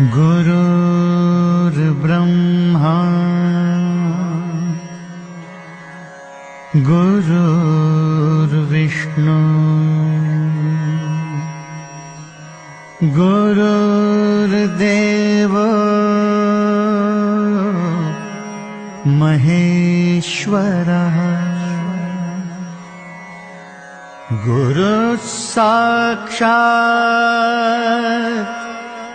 गुरुर्ब्रह्मा गुरुर्विष्णु गुरुर्देव महेश्वरः। गुरुः साक्षात्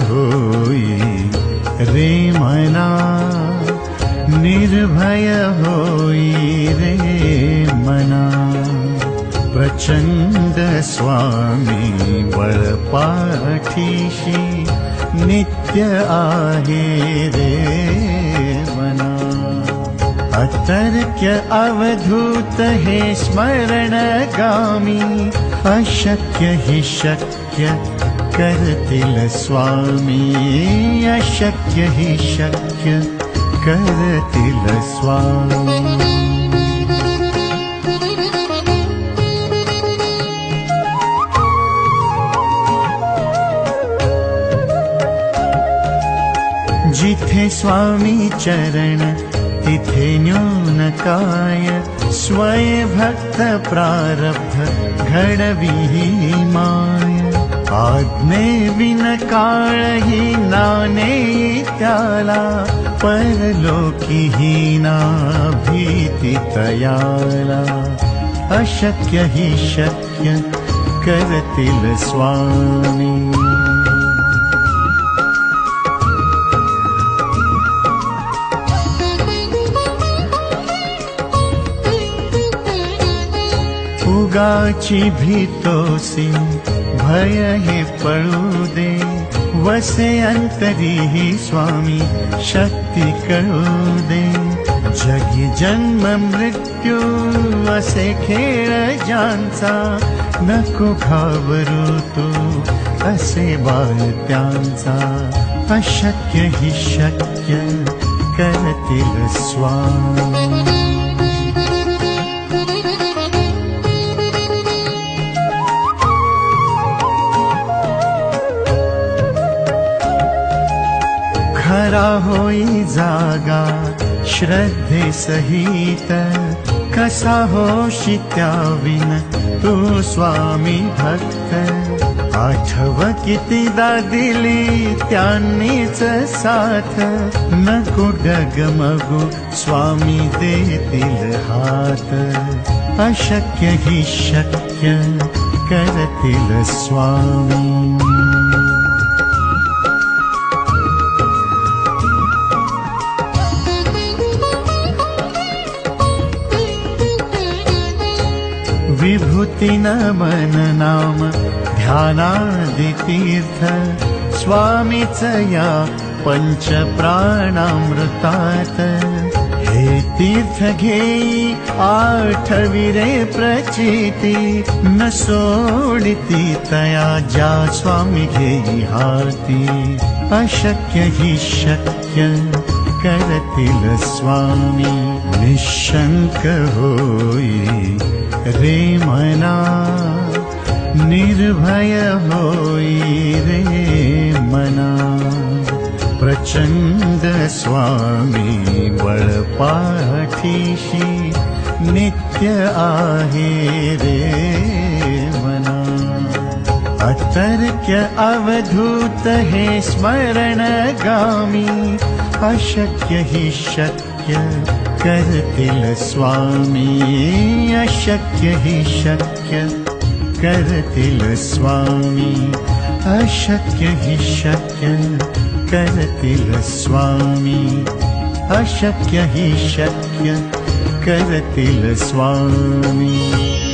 होई रे मना निर्भय होई रे मना। प्रचण्ड स्वामी बळपाठीषि नित्य आहे रे मना। अतर्क्य अवधूत हे स्मरणगामी अशक्य हि शक्य करतिल स्वामी अशक्य हि शक्य करतिल स्वामी। जिथे स्वामी चरण तिथे न्यूनकाय स्वय भक्त प्रारब्ध घडविहि माय आज्ञे विन काळहि नाने त्याला परलोकी हीना भीति तयाला अशक्य हि शक्य करतिल स्वामी। उगाची भीतोसी भय हे पळू दे। वसे अंतरी ही स्वामी शक्ती कळू दे। जगी जन्म मृत्यू नको घाबरू तू असे बाळ त्यांचा अशक्य हि शक्य करतील स्वामी होई जागा श्रद्धे सहित कसा तू स्वामी भक्त? आठव कितीदा दिली त्यांनीच साथ नको डगमगू स्वामी देतील हात. अशक्य हि शक्य करतील स्वामी विभूति नमन नाम ध्यानादितीर्थ। स्वामीच या पञ्च प्राणामृतात्। हे तीर्थ घेई आठविरे प्रचिति न सोडिति तया जा स्वामी घेई हाती अशक्य हि शक्य करतिल स्वामी निशङ्क होई रे मना। निर्भय होई रे मना। प्रचण्ड स्वामी बळपाठीषि नित्य आहे रे मना। अतर्क्य अवधूत हे स्मरणगामी अशक्य हि शक्य करतिल स्वामी अशक्य हि शक्य करतिल स्वामी अशक्य हि शक्य करतिल स्वामी अशक्य हि शक्य करतिल स्वामी